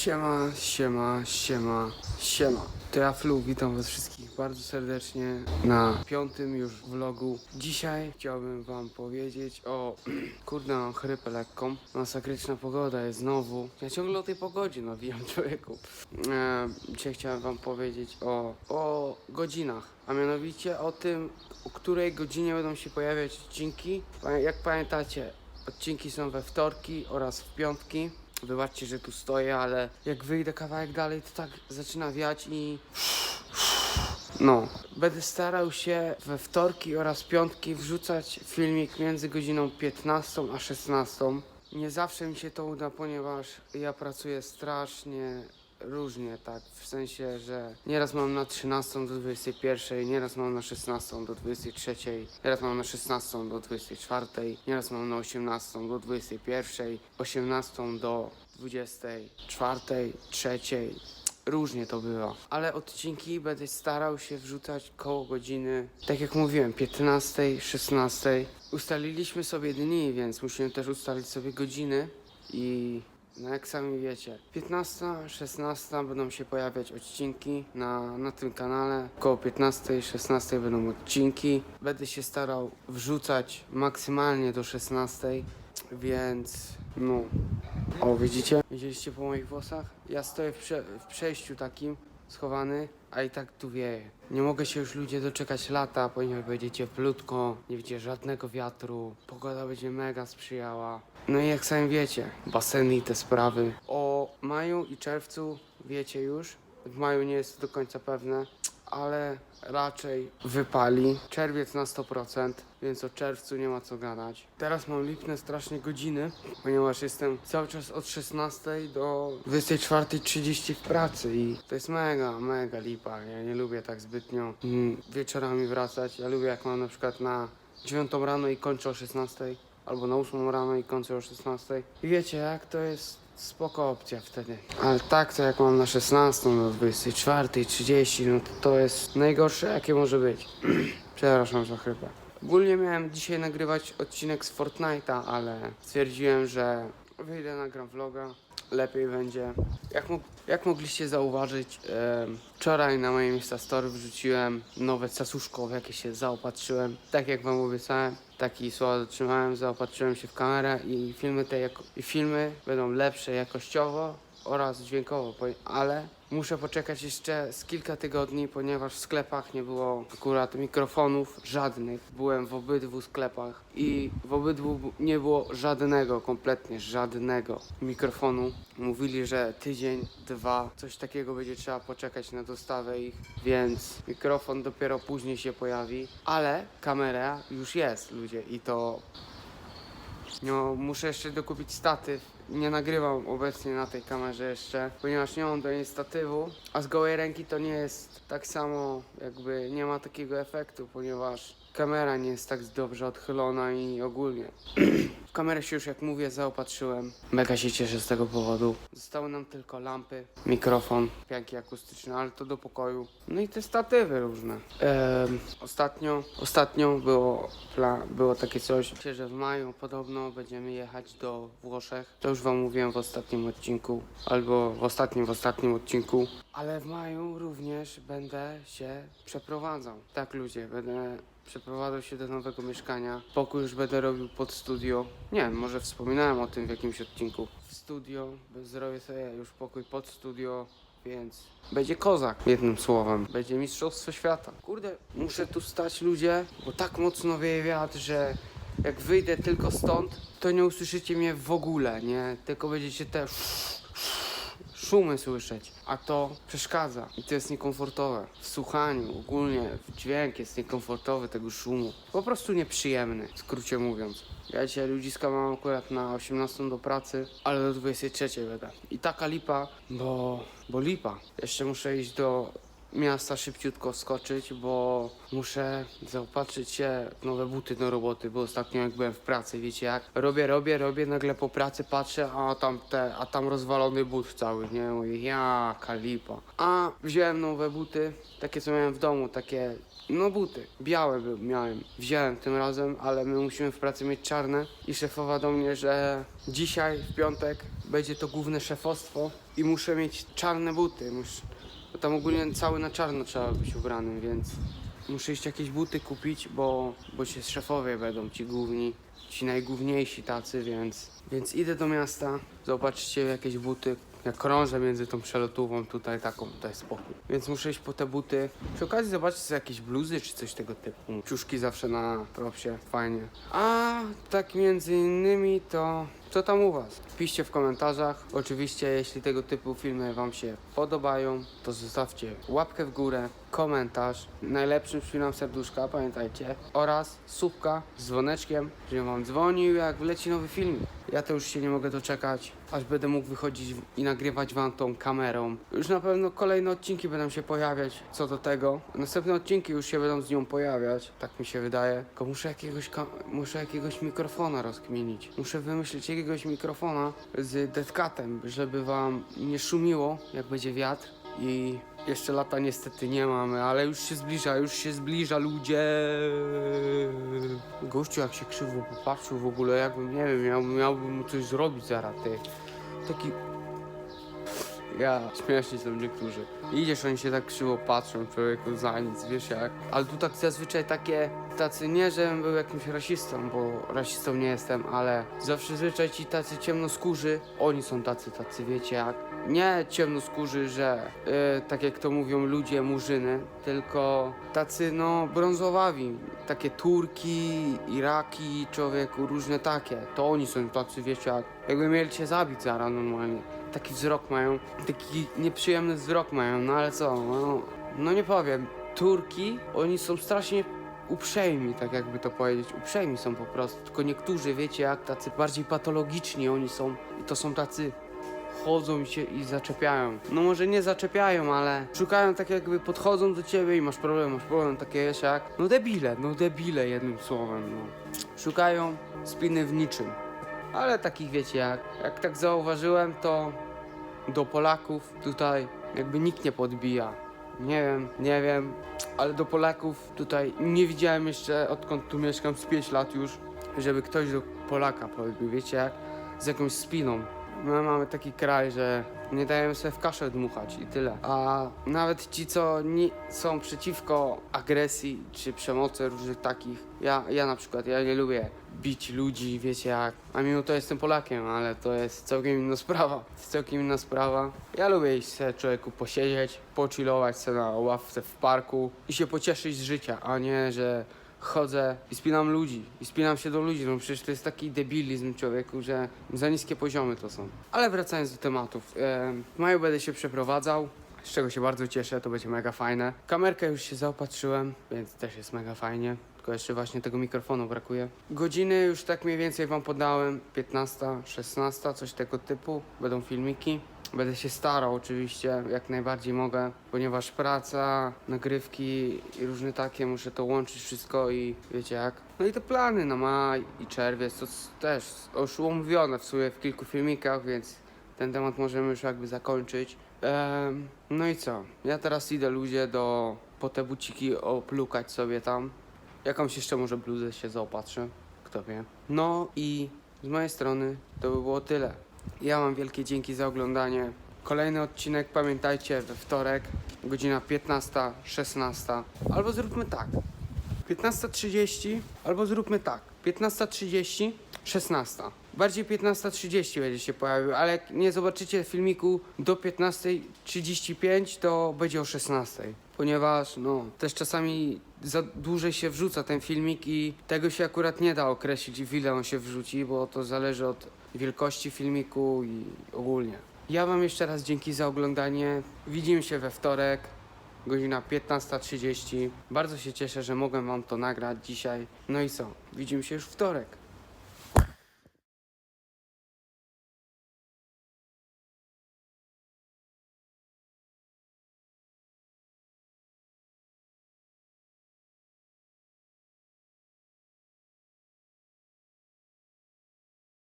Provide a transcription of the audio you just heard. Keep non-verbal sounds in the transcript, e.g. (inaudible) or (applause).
Siema, siema, siema, siema. To ja Flu, witam was wszystkich bardzo serdecznie na piątym już vlogu. Dzisiaj chciałbym wam powiedzieć o... (clears throat) Kurde, mam chrypę lekką. Masakryczna pogoda jest znowu. Ja ciągle o tej pogodzie nawijam (laughs) człowieku. E, dzisiaj chciałem wam powiedzieć o, o godzinach. A mianowicie o tym, o której godzinie będą się pojawiać odcinki. Jak pamiętacie, odcinki są we wtorki oraz w piątki. Wybaczcie, że tu stoję, ale jak wyjdę kawałek dalej, to tak zaczyna wiać i... No, będę starał się we wtorki oraz piątki wrzucać filmik między godziną 15 a 16. Nie zawsze mi się to uda, ponieważ ja pracuję strasznie różnie, tak, w sensie, że nieraz mam na 13 do 21, nieraz mam na 16 do 23, nieraz mam na 16 do 24, nieraz mam na 18 do 21, 18 do 24, 3, Różnie to bywa, ale odcinki będę starał się wrzucać koło godziny, tak jak mówiłem, 15, 16. Ustaliliśmy sobie dni, więc musimy też ustalić sobie godziny i no jak sami wiecie, 15, 16 będą się pojawiać odcinki na, na tym kanale. Koło 15, 16 będą odcinki. Będę się starał wrzucać maksymalnie do 16, więc no. O, widzicie? Widzieliście po moich włosach? Ja stoję w, prze w przejściu takim, schowany, a i tak tu wieje. Nie mogę się już ludzie doczekać lata, ponieważ będzie cieplutko, nie będzie żadnego wiatru, pogoda będzie mega sprzyjała. No i jak sami wiecie, baseny i te sprawy. O maju i czerwcu wiecie już, w maju nie jest do końca pewne, ale raczej wypali. Czerwiec na 100%, więc o czerwcu nie ma co gadać. Teraz mam lipne strasznie godziny, ponieważ jestem cały czas od 16 do 24.30 w pracy i to jest mega, mega lipa. Ja nie lubię tak zbytnio mm, wieczorami wracać. Ja lubię jak mam na przykład na 9 rano i kończę o 16, albo na 8 rano i kończę o 16. I wiecie jak to jest spoko opcja wtedy. Ale tak to jak mam na 16 do 24.30, no to to jest najgorsze jakie może być. (clears throat) Przepraszam za chrypę. Ogólnie miałem dzisiaj nagrywać odcinek z Fortnite'a, ale stwierdziłem, że wyjdę, nagram vloga. Lepiej będzie. Jak, jak mogliście zauważyć, wczoraj na moje Insta Story wrzuciłem nowe cacuszko, w jakie się zaopatrzyłem. Tak jak wam obiecałem, taki słowa dotrzymałem, zaopatrzyłem się w kamerę i filmy te jako, i filmy będą lepsze jakościowo oraz dźwiękowo, ale muszę poczekać jeszcze z kilka tygodni, ponieważ w sklepach nie było akurat mikrofonów żadnych. Byłem w obydwu sklepach i w obydwu nie było żadnego, kompletnie żadnego mikrofonu. Mówili, że tydzień, dwa, coś takiego będzie trzeba poczekać na dostawę ich, więc mikrofon dopiero później się pojawi, ale kamera już jest, ludzie, i to no, muszę jeszcze dokupić statyw. Nie nagrywam obecnie na tej kamerze jeszcze, ponieważ nie mam do niej statywu, a z gołej ręki to nie jest tak samo, jakby nie ma takiego efektu, ponieważ kamera nie jest tak dobrze odchylona i ogólnie. (clears throat) W kamerę się już, jak mówię, zaopatrzyłem. Mega się cieszę z tego powodu. Zostały nam tylko lampy, mikrofon, pianki akustyczne, ale to do pokoju. No i te statywy różne. Em, ostatnio, ostatnio było, pla, było takie coś, że w maju podobno będziemy jechać do Włoszech. To już wam mówiłem w ostatnim odcinku, albo w ostatnim, w ostatnim odcinku. Ale w maju również będę się przeprowadzał. Tak ludzie, będę przeprowadzał się do nowego mieszkania. Pokój już będę robił pod studio. Nie wiem, może wspominałem o tym w jakimś odcinku. W studio, zrobię sobie już pokój pod studio, więc będzie kozak, jednym słowem. Będzie mistrzostwo świata. Kurde, muszę tu stać ludzie, bo tak mocno wieje wiatr, że jak wyjdę tylko stąd, to nie usłyszycie mnie w ogóle, nie? Tylko będziecie te szumy słyszeć, a to przeszkadza i to jest niekomfortowe. W słuchaniu, ogólnie w dźwięk jest niekomfortowy tego szumu. Po prostu nieprzyjemny, w skrócie mówiąc. Ja dzisiaj ludziska mam akurat na 18 do pracy, ale do 23 będę. I taka lipa, bo, bo lipa. Jeszcze muszę iść do miasta szybciutko skoczyć, bo muszę zaopatrzyć się w nowe buty do roboty, bo ostatnio jak byłem w pracy, wiecie jak, robię, robię, robię, nagle po pracy patrzę, a tam te, a tam rozwalony but cały, nie, mówię, jaka lipa. A wziąłem nowe buty, takie co miałem w domu, takie No buty, białe by- miałem. Wziąłem tym razem, ale my musimy w pracy mieć czarne i szefowa do mnie, że dzisiaj, w piątek, będzie to główne szefostwo i muszę mieć czarne buty. Muszę, tam ogólnie cały na czarno trzeba być ubranym, więc muszę iść jakieś buty kupić, bo, bo się szefowie będą ci główni, ci najgłówniejsi tacy, więc, więc idę do miasta, zobaczcie jakieś buty. Ja krążę między tą przelotówą tutaj taką, tutaj spokój. Więc muszę iść po te buty. Przy okazji zobaczyć jakieś bluzy czy coś tego typu. Ciuszki zawsze na propsie, fajnie. A tak między innymi to co tam u was? Piszcie w komentarzach. Oczywiście, jeśli tego typu filmy wam się podobają, to zostawcie łapkę w górę, komentarz. Najlepszym śpiewam serduszka, pamiętajcie. Oraz subka z dzwoneczkiem, żebym wam dzwonił, jak wleci nowy film. Ja to już się nie mogę doczekać, aż będę mógł wychodzić i nagrywać wam tą kamerą. Już na pewno kolejne odcinki będą się pojawiać co do tego. Następne odcinki już się będą z nią pojawiać, tak mi się wydaje. Tylko muszę jakiegoś, muszę jakiegoś mikrofona rozkminić. Muszę wymyślić jakiegoś mikrofona z deadcatem, żeby wam nie szumiło, jak będzie wiatr. I jeszcze lata niestety nie mamy, ale już się zbliża, już się zbliża ludzie. Gościu jak się krzywo popatrzył w ogóle, jakbym, nie wiem, miał, miałbym mu coś zrobić zaraz, ty. Taki... Ja, śmieszni są niektórzy. Idziesz, oni się tak krzywo patrzą, człowieku, za nic, wiesz jak. Ale tu tak zazwyczaj takie, tacy, nie, żebym był jakimś rasistą, bo rasistą nie jestem, ale zawsze zazwyczaj ci tacy ciemnoskórzy, oni są tacy, tacy, wiecie jak. Nie ciemnoskórzy, że y, tak jak to mówią ludzie, murzyny, tylko tacy, no, brązowawi. Takie Turki, Iraki, człowieku, różne takie. To oni są tacy, wiecie jak. Jakby mieli cię zabić zaraz normalnie taki wzrok mają, taki nieprzyjemny wzrok mają, no ale co, no, no nie powiem. Turki, oni są strasznie uprzejmi, tak jakby to powiedzieć, uprzejmi są po prostu, tylko niektórzy, wiecie, jak tacy bardziej patologiczni oni są i to są tacy chodzą się i zaczepiają. No może nie zaczepiają, ale szukają tak jakby podchodzą do ciebie i masz problem, masz problem, takie wiesz jak, no debile, no debile jednym słowem, no. Szukają spiny w niczym. Ale takich wiecie jak, jak tak zauważyłem, to do Polaków tutaj jakby nikt nie podbija. Nie wiem, nie wiem, ale do Polaków tutaj nie widziałem jeszcze, odkąd tu mieszkam z 5 lat już, żeby ktoś do Polaka podbił, wiecie jak, z jakąś spiną. My mamy taki kraj, że nie dajemy sobie w kaszę dmuchać i tyle. A nawet ci, co nie są przeciwko agresji czy przemocy różnych takich, ja, ja na przykład, ja nie lubię bić ludzi, wiecie jak. A mimo to jestem Polakiem, ale to jest całkiem inna sprawa. Jest (laughs) całkiem inna sprawa. Ja lubię iść sobie człowieku posiedzieć, pochillować sobie na ławce w parku i się pocieszyć z życia, a nie, że chodzę i spinam ludzi. I spinam się do ludzi, no przecież to jest taki debilizm człowieku, że za niskie poziomy to są. Ale wracając do tematów. em, W maju będę się przeprowadzał. Z czego się bardzo cieszę, to będzie mega fajne. Kamerkę już się zaopatrzyłem, więc też jest mega fajnie. Tylko jeszcze właśnie tego mikrofonu brakuje. Godziny już tak mniej więcej wam podałem. 15, 16, coś tego typu. Będą filmiki. Będę się starał oczywiście, jak najbardziej mogę, ponieważ praca, nagrywki i różne takie, muszę to łączyć wszystko i wiecie jak. No i te plany na maj i czerwiec, to też już omówione w sumie w kilku filmikach, więc ten temat możemy już jakby zakończyć. Em, no i co? Ja teraz idę ludzie do po te buciki oplukać sobie tam. Jakąś jeszcze może bluzę się zaopatrzę, kto wie. No i z mojej strony to by było tyle. Ja mam wielkie dzięki za oglądanie. Kolejny odcinek pamiętajcie we wtorek, godzina 15, 16. Albo zróbmy tak. 15.30 albo zróbmy tak. 15.30, 16. Bardziej 15.30 będzie się pojawił, ale jak nie zobaczycie filmiku do 15.35, to będzie o 16. Ponieważ no, też czasami za dłużej się wrzuca ten filmik i tego się akurat nie da określić, w ile on się wrzuci, bo to zależy od wielkości filmiku i ogólnie. Ja Wam jeszcze raz dzięki za oglądanie. Widzimy się we wtorek godzina 15.30. Bardzo się cieszę, że mogłem Wam to nagrać dzisiaj. No i co? Widzimy się już wtorek.